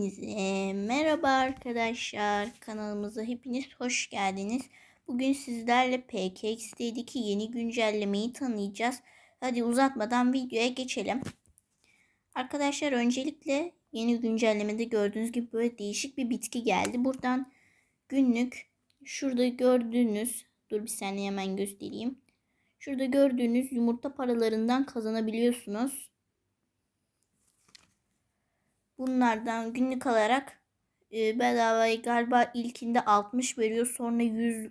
Hepinize merhaba arkadaşlar. Kanalımıza hepiniz hoş geldiniz. Bugün sizlerle PKX'deki yeni güncellemeyi tanıyacağız. Hadi uzatmadan videoya geçelim. Arkadaşlar öncelikle yeni güncellemede gördüğünüz gibi böyle değişik bir bitki geldi. Buradan günlük şurada gördüğünüz dur bir saniye hemen göstereyim. Şurada gördüğünüz yumurta paralarından kazanabiliyorsunuz. Bunlardan günlük alarak e, bedavayı galiba ilkinde 60 veriyor sonra 100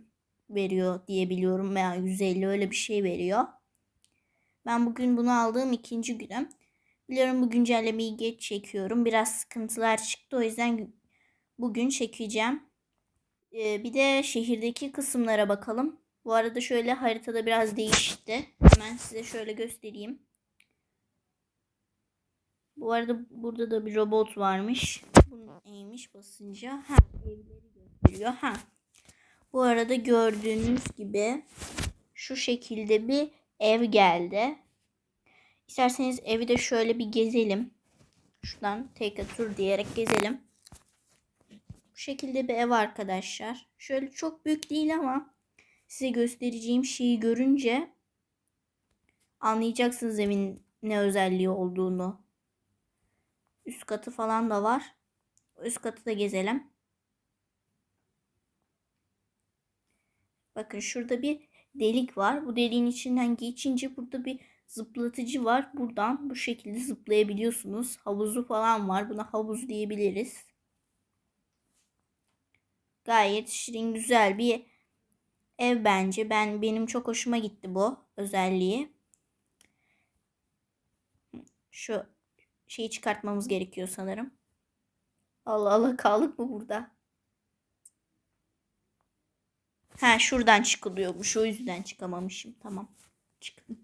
veriyor diye biliyorum veya 150 öyle bir şey veriyor. Ben bugün bunu aldığım ikinci günüm. Biliyorum bu güncellemeyi geç çekiyorum. Biraz sıkıntılar çıktı o yüzden bugün çekeceğim. E, bir de şehirdeki kısımlara bakalım. Bu arada şöyle haritada biraz değişti. Hemen size şöyle göstereyim. Bu arada burada da bir robot varmış. Bunu neymiş basınca? Ha, evleri gösteriyor. Ha. Bu arada gördüğünüz gibi şu şekilde bir ev geldi. İsterseniz evi de şöyle bir gezelim. Şuradan take a tour diyerek gezelim. Bu şekilde bir ev arkadaşlar. Şöyle çok büyük değil ama size göstereceğim şeyi görünce anlayacaksınız evin ne özelliği olduğunu. Üst katı falan da var. Üst katı da gezelim. Bakın şurada bir delik var. Bu deliğin içinden geçince burada bir zıplatıcı var. Buradan bu şekilde zıplayabiliyorsunuz. Havuzu falan var. Buna havuz diyebiliriz. Gayet şirin güzel bir ev bence. Ben benim çok hoşuma gitti bu özelliği. Şu şeyi çıkartmamız gerekiyor sanırım. Allah Allah kaldık mı burada? Ha şuradan çıkılıyormuş. O yüzden çıkamamışım. Tamam. Çıktım.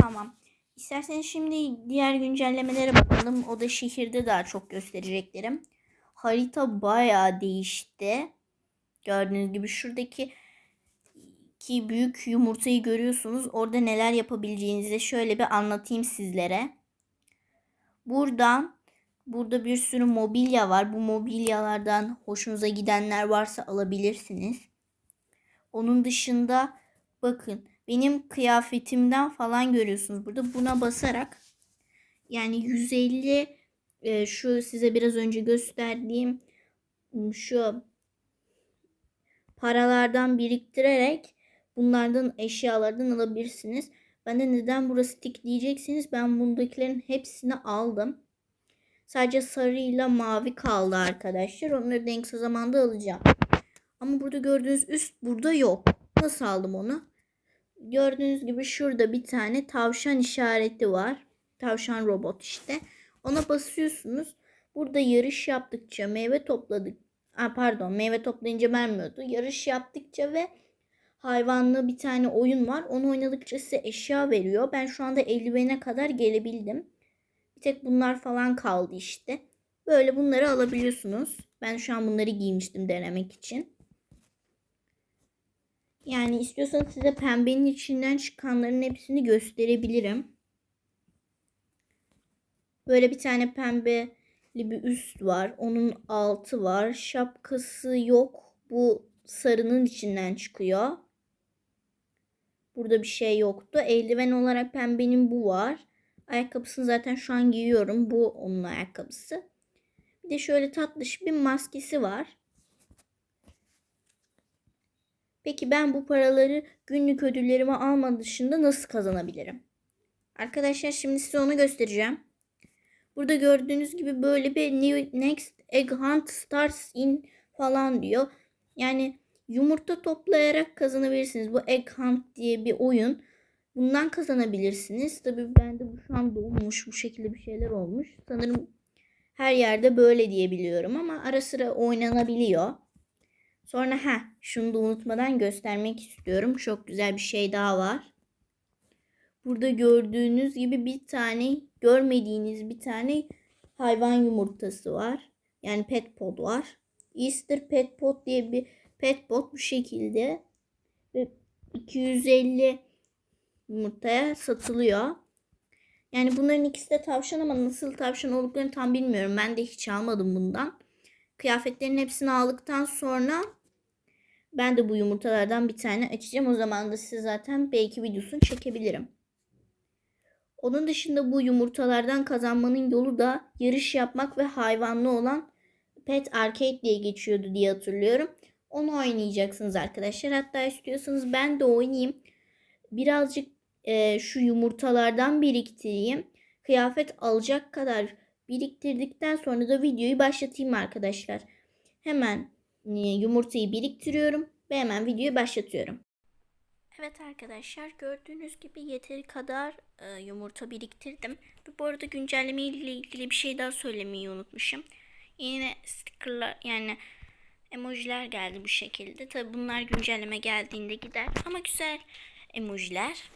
Tamam. İsterseniz şimdi diğer güncellemelere bakalım. O da şehirde daha çok göstereceklerim. Harita bayağı değişti. Gördüğünüz gibi şuradaki ki büyük yumurtayı görüyorsunuz. Orada neler yapabileceğinizi şöyle bir anlatayım sizlere. Buradan burada bir sürü mobilya var. Bu mobilyalardan hoşunuza gidenler varsa alabilirsiniz. Onun dışında bakın benim kıyafetimden falan görüyorsunuz burada. Buna basarak yani 150 e, şu size biraz önce gösterdiğim şu paralardan biriktirerek bunlardan eşyalardan alabilirsiniz. Ben de neden burası tik diyeceksiniz. Ben bundakilerin hepsini aldım. Sadece sarıyla mavi kaldı arkadaşlar. Onları da en kısa zamanda alacağım. Ama burada gördüğünüz üst burada yok. Nasıl aldım onu? Gördüğünüz gibi şurada bir tane tavşan işareti var. Tavşan robot işte. Ona basıyorsunuz. Burada yarış yaptıkça meyve topladık. Aa, pardon meyve toplayınca vermiyordu. Yarış yaptıkça ve hayvanlı bir tane oyun var. Onu oynadıkça size eşya veriyor. Ben şu anda eldivene kadar gelebildim. Bir tek bunlar falan kaldı işte. Böyle bunları alabiliyorsunuz. Ben şu an bunları giymiştim denemek için. Yani istiyorsanız size pembenin içinden çıkanların hepsini gösterebilirim. Böyle bir tane pembeli bir üst var. Onun altı var. Şapkası yok. Bu sarının içinden çıkıyor. Burada bir şey yoktu. Eldiven olarak pembenin bu var. Ayakkabısını zaten şu an giyiyorum. Bu onun ayakkabısı. Bir de şöyle tatlış bir maskesi var. Peki ben bu paraları günlük ödüllerimi alma dışında nasıl kazanabilirim? Arkadaşlar şimdi size onu göstereceğim. Burada gördüğünüz gibi böyle bir New Next Egg Hunt Starts in falan diyor. Yani yumurta toplayarak kazanabilirsiniz. Bu Egg Hunt diye bir oyun. Bundan kazanabilirsiniz. Tabii bende bu şu an dolmuş. Bu şekilde bir şeyler olmuş. Sanırım her yerde böyle diyebiliyorum ama ara sıra oynanabiliyor. Sonra ha şunu da unutmadan göstermek istiyorum. Çok güzel bir şey daha var. Burada gördüğünüz gibi bir tane görmediğiniz bir tane hayvan yumurtası var. Yani pet pod var. Easter pet pod diye bir pet pod bu şekilde ve 250 yumurtaya satılıyor. Yani bunların ikisi de tavşan ama nasıl tavşan olduklarını tam bilmiyorum. Ben de hiç almadım bundan. Kıyafetlerin hepsini aldıktan sonra ben de bu yumurtalardan bir tane açacağım. O zaman da size zaten belki videosunu çekebilirim. Onun dışında bu yumurtalardan kazanmanın yolu da yarış yapmak ve hayvanlı olan Pet Arcade diye geçiyordu diye hatırlıyorum. Onu oynayacaksınız arkadaşlar. Hatta istiyorsanız ben de oynayayım. Birazcık e, şu yumurtalardan biriktireyim. Kıyafet alacak kadar biriktirdikten sonra da videoyu başlatayım arkadaşlar. Hemen e, yumurtayı biriktiriyorum ve hemen videoyu başlatıyorum. Evet arkadaşlar gördüğünüz gibi yeteri kadar e, yumurta biriktirdim. Bu arada güncelleme ile ilgili bir şey daha söylemeyi unutmuşum. Yine stickerlar yani emojiler geldi bu şekilde. Tabi bunlar güncelleme geldiğinde gider ama güzel emojiler.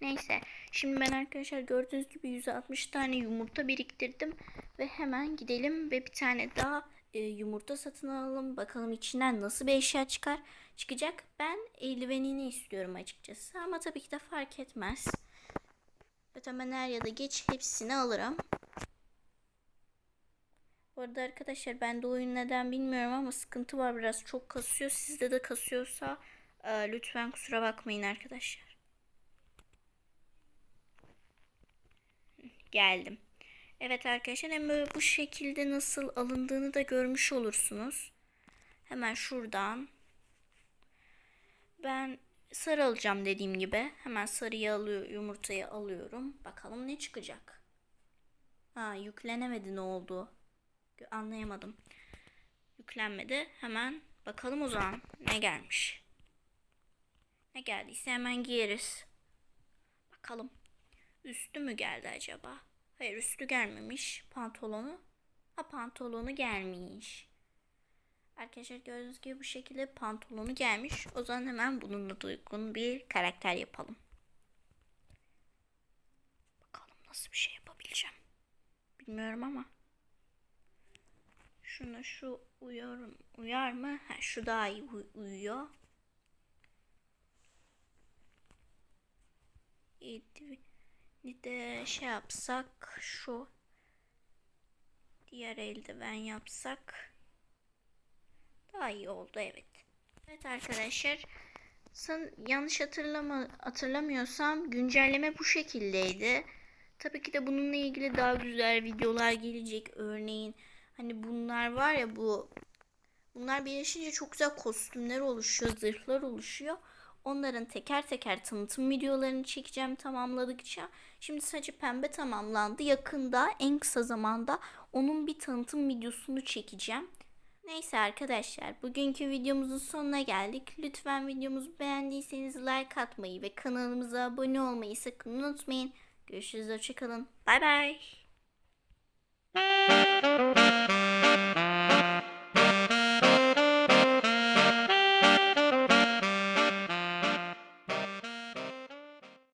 Neyse şimdi ben arkadaşlar gördüğünüz gibi 160 tane yumurta biriktirdim ve hemen gidelim ve bir tane daha e, yumurta satın alalım. Bakalım içinden nasıl bir eşya çıkar. Çıkacak. Ben eldivenini istiyorum açıkçası ama tabii ki de fark etmez. Zaten ben er ya da geç hepsini alırım. Bu arada arkadaşlar ben de oyun neden bilmiyorum ama sıkıntı var biraz çok kasıyor. Sizde de kasıyorsa e, lütfen kusura bakmayın arkadaşlar. Geldim. Evet arkadaşlar hem böyle bu şekilde nasıl alındığını da görmüş olursunuz. Hemen şuradan. Ben sarı alacağım dediğim gibi. Hemen sarıyı alıyor, yumurtayı alıyorum. Bakalım ne çıkacak. Ha yüklenemedi ne oldu. Anlayamadım. Yüklenmedi. Hemen bakalım o zaman ne gelmiş. Ne geldiyse hemen giyeriz. Bakalım. Üstü mü geldi acaba? Hayır üstü gelmemiş. Pantolonu. Ha pantolonu gelmiş. Arkadaşlar gördüğünüz gibi bu şekilde pantolonu gelmiş. O zaman hemen bununla da uygun bir karakter yapalım. Bakalım nasıl bir şey yapabileceğim. Bilmiyorum ama. Şuna şu uyar, uyar mı? Ha, şu daha iyi uyuyor. Bir de şey yapsak şu diğer eldiven yapsak daha iyi oldu evet. Evet arkadaşlar san, yanlış hatırlama, hatırlamıyorsam güncelleme bu şekildeydi. Tabii ki de bununla ilgili daha güzel videolar gelecek. Örneğin hani bunlar var ya bu bunlar birleşince çok güzel kostümler oluşuyor, zırhlar oluşuyor. Onların teker teker tanıtım videolarını çekeceğim tamamladıkça. Şimdi sadece pembe tamamlandı. Yakında en kısa zamanda onun bir tanıtım videosunu çekeceğim. Neyse arkadaşlar bugünkü videomuzun sonuna geldik. Lütfen videomuzu beğendiyseniz like atmayı ve kanalımıza abone olmayı sakın unutmayın. Görüşürüz hoşçakalın. Bay bay.